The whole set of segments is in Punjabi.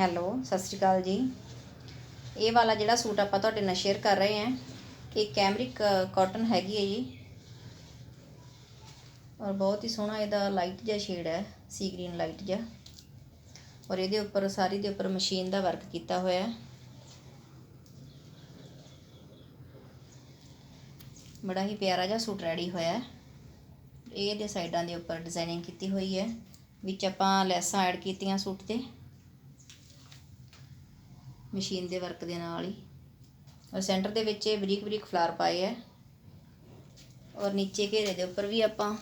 ਹੈਲੋ, ਸਤਿ ਸ਼੍ਰੀ ਅਕਾਲ ਜੀ। ਇਹ ਵਾਲਾ ਜਿਹੜਾ ਸੂਟ ਆਪਾਂ ਤੁਹਾਡੇ ਨਾਲ ਸ਼ੇਅਰ ਕਰ ਰਹੇ ਹਾਂ, ਇਹ ਕੈਮਰਿਕ ਕਾਟਨ ਹੈਗੀ ਹੈ ਜੀ। ਔਰ ਬਹੁਤ ਹੀ ਸੋਹਣਾ ਇਹਦਾ ਲਾਈਟ ਜਿਹਾ ਸ਼ੇਡ ਹੈ ਸੀ ਗ੍ਰੀਨ ਲਾਈਟ ਜਿਹਾ। ਔਰ ਇਹਦੇ ਉੱਪਰ, ਸਾਰੀ ਦੇ ਉੱਪਰ ਮਸ਼ੀਨ ਦਾ ਵਰਕ ਕੀਤਾ ਹੋਇਆ ਹੈ। ਬੜਾ ਹੀ ਪਿਆਰਾ ਜਿਹਾ ਸੂਟ ਰੈਡੀ ਹੋਇਆ ਹੈ। ਇਹ ਦੇ ਸਾਈਡਾਂ ਦੇ ਉੱਪਰ ਡਿਜ਼ਾਈਨਿੰਗ ਕੀਤੀ ਹੋਈ ਹੈ। ਵਿੱਚ ਆਪਾਂ ਲੈਸਾਂ ਐਡ ਕੀਤੀਆਂ ਸੂਟ ਤੇ। ਮਸ਼ੀਨ ਦੇ ਵਰਕ ਦੇ ਨਾਲ ਹੀ। ਔਰ ਸੈਂਟਰ ਦੇ ਵਿੱਚ ਇਹ ਬਰੀਕ ਬਰੀਕ ਫਲਾਰ ਪਾਏ ਹੈ ਔਰ ਨੀਚੇ ਘੇਰੇ ਦੇ ਉੱਪਰ ਵੀ ਆਪਾਂ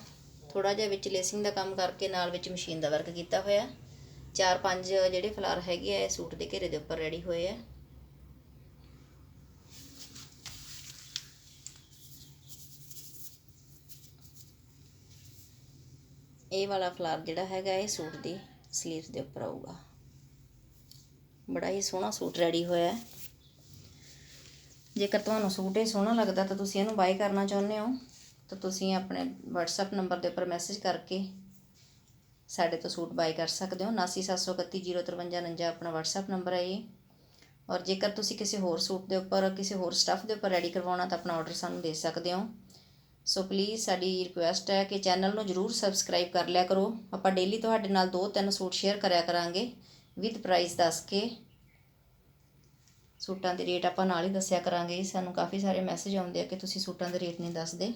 ਥੋੜਾ ਜਿਹਾ ਵਿੱਚ ਲੇਸਿੰਗ ਦਾ ਕੰਮ ਕਰਕੇ ਨਾਲ ਵਿੱਚ ਮਸ਼ੀਨ ਦਾ ਵਰਕ ਕੀਤਾ ਹੋਇਆ। ਚਾਰ ਪੰਜ ਜਿਹੜੇ ਫਲਾਰ ਹੈਗੇ ਆ ਇਹ ਸੂਟ ਦੇ ਘੇਰੇ ਦੇ ਉੱਪਰ ਰੈਡੀ ਹੋਏ ਆ ਇਹ ਵਾਲਾ ਫਲਾਰ ਜਿਹੜਾ ਹੈਗਾ, ਇਹ ਸੂਟ ਦੀ ਸਲੀਵਸ ਦੇ ਉੱਪਰ ਆਊਗਾ। ਬੜਾ ਹੀ ਸੋਹਣਾ ਸੂਟ ਰੈਡੀ ਹੋਇਆ ਹੈ। ਜੇਕਰ ਤੁਹਾਨੂੰ ਸੂਟ ਇਹ ਸੋਹਣਾ ਲੱਗਦਾ ਤਾਂ ਤੁਸੀਂ ਇਹਨੂੰ ਬਾਈ ਕਰਨਾ ਚਾਹੁੰਦੇ ਹੋ, ਤਾਂ ਤੁਸੀਂ ਆਪਣੇ WhatsApp ਨੰਬਰ ਦੇ ਉੱਪਰ ਮੈਸੇਜ ਕਰਕੇ ਸਾਡੇ ਤੋਂ ਸੂਟ ਬਾਈ ਕਰ ਸਕਦੇ ਹੋ। 9773105349 ਆਪਣਾ WhatsApp ਨੰਬਰ ਹੈ ਇਹ। ਔਰ ਜੇਕਰ ਤੁਸੀਂ ਕਿਸੇ ਹੋਰ ਸੂਟ ਦੇ ਉੱਪਰ, ਕਿਸੇ ਹੋਰ ਸਟੱਫ ਦੇ ਉੱਪਰ ਰੈਡੀ ਕਰਵਾਉਣਾ ਤਾਂ ਆਪਣਾ ਆਰਡਰ ਸਾਨੂੰ ਦੇ ਸਕਦੇ ਹੋ। ਸੋ ਪਲੀਜ਼ ਸਾਡੀ ਰਿਕੁਐਸਟ ਹੈ ਕਿ ਚੈਨਲ ਨੂੰ ਜਰੂਰ ਸਬਸਕ੍ਰਾਈਬ ਕਰ ਲਿਆ ਕਰੋ। ਆਪਾਂ ਡੇਲੀ ਤੁਹਾਡੇ ਨਾਲ ਦੋ ਤਿੰਨ ਸੂਟ ਸ਼ੇਅਰ ਕਰਿਆ ਕਰਾਂਗੇ। ਵਿਦ ਪ੍ਰਾਈਸ ਦੱਸ ਕੇ ਸੂਟਾਂ ਦੇ ਰੇਟ ਆਪਾਂ ਨਾਲ ਹੀ ਦੱਸਿਆ ਕਰਾਂਗੇ ਸਾਨੂੰ ਕਾਫੀ ਸਾਰੇ ਮੈਸੇਜ ਆਉਂਦੇ ਆ ਕਿ ਤੁਸੀਂ ਸੂਟਾਂ ਦੇ ਰੇਟ ਨਹੀਂ ਦੱਸਦੇ।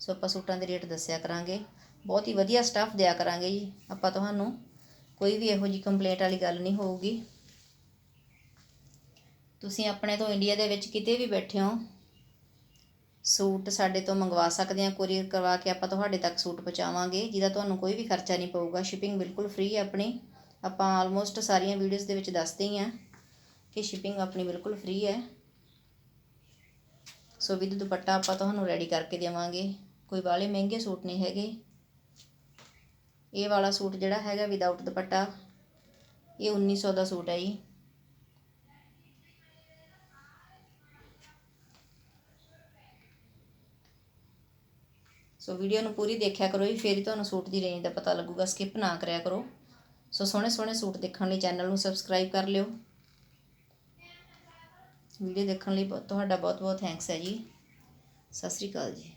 ਸੋ ਆਪਾਂ ਸੂਟਾਂ ਦੇ ਰੇਟ ਦੱਸਿਆ ਕਰਾਂਗੇ। ਬਹੁਤ ਹੀ ਵਧੀਆ ਸਟਾਫ ਦਿਆ ਕਰਾਂਗੇ ਜੀ। ਆਪਾਂ ਤੁਹਾਨੂੰ ਕੋਈ ਵੀ ਇਹੋ ਜੀ ਕੰਪਲੇਂਟ ਵਾਲੀ ਗੱਲ ਨਹੀਂ ਹੋਊਗੀ। ਤੁਸੀਂ ਆਪਣੇ ਤੋਂ ਇੰਡੀਆ ਦੇ ਵਿੱਚ ਕਿਤੇ ਵੀ ਬੈਠੇ ਹੋ, ਸੂਟ ਸਾਡੇ ਤੋਂ ਮੰਗਵਾ ਸਕਦੇ ਆ ਕੋਰੀਅਰ ਕਰਵਾ ਕੇ ਆਪਾਂ ਤੁਹਾਡੇ ਤੱਕ ਸੂਟ ਪਹੁੰਚਾਵਾਂਗੇ। ਜਿਹਦਾ ਤੁਹਾਨੂੰ ਕੋਈ ਵੀ ਖਰਚਾ ਨਹੀਂ ਪਊਗਾ। ਸ਼ਿਪਿੰਗ ਬਿਲਕੁਲ ਫ੍ਰੀ ਹੈ ਆਪਣੀ। ਆਪਾਂ ਆਲਮੋਸਟ ਸਾਰੀਆਂ ਵੀਡੀਓਜ਼ ਦੇ ਵਿੱਚ ਦੱਸਦੇ ਹੀ ਆ ਕਿ ਸ਼ਿਪਿੰਗ ਆਪਣੀ ਬਿਲਕੁਲ ਫ੍ਰੀ ਹੈ। ਸੋ ਵਿਦ ਦੁਪੱਟਾ ਆਪਾਂ ਤੁਹਾਨੂੰ ਰੈਡੀ ਕਰਕੇ ਦੇਵਾਂਗੇ। ਕੋਈ ਵਾਲੇ ਮਹਿੰਗੇ ਸੂਟ ਨਹੀਂ ਹੈਗੇ। ਇਹ ਵਾਲਾ ਸੂਟ ਜਿਹੜਾ ਹੈਗਾ ਵਿਦਆਊਟ ਦੁਪੱਟਾ, ਇਹ 1900 ਦਾ ਸੂਟ ਹੈ ਜੀ। ਸੋ ਵੀਡੀਓ ਨੂੰ ਪੂਰੀ ਦੇਖਿਆ ਕਰੋ ਜੀ, ਫਿਰ ਤੁਹਾਨੂੰ ਸੂਟ ਦੀ ਰੇਂਜ ਦਾ ਪਤਾ ਲੱਗੂਗਾ। ਸਕਿਪ ਨਾ ਕਰਿਆ ਕਰੋ। ਸੋ ਸੋਹਣੇ ਸੋਹਣੇ ਸੂਟ ਦੇਖਣ ਲਈ ਚੈਨਲ ਨੂੰ ਸਬਸਕ੍ਰਾਈਬ ਕਰ ਲਿਓ। ਵੀਡੀਓ ਦੇਖਣ ਲਈ ਬਹੁਤ- ਤੁਹਾਡਾ ਬਹੁਤ ਬਹੁਤ ਥੈਂਕਸ ਹੈ ਜੀ। ਸਤਿ ਸ੍ਰੀ ਅਕਾਲ ਜੀ।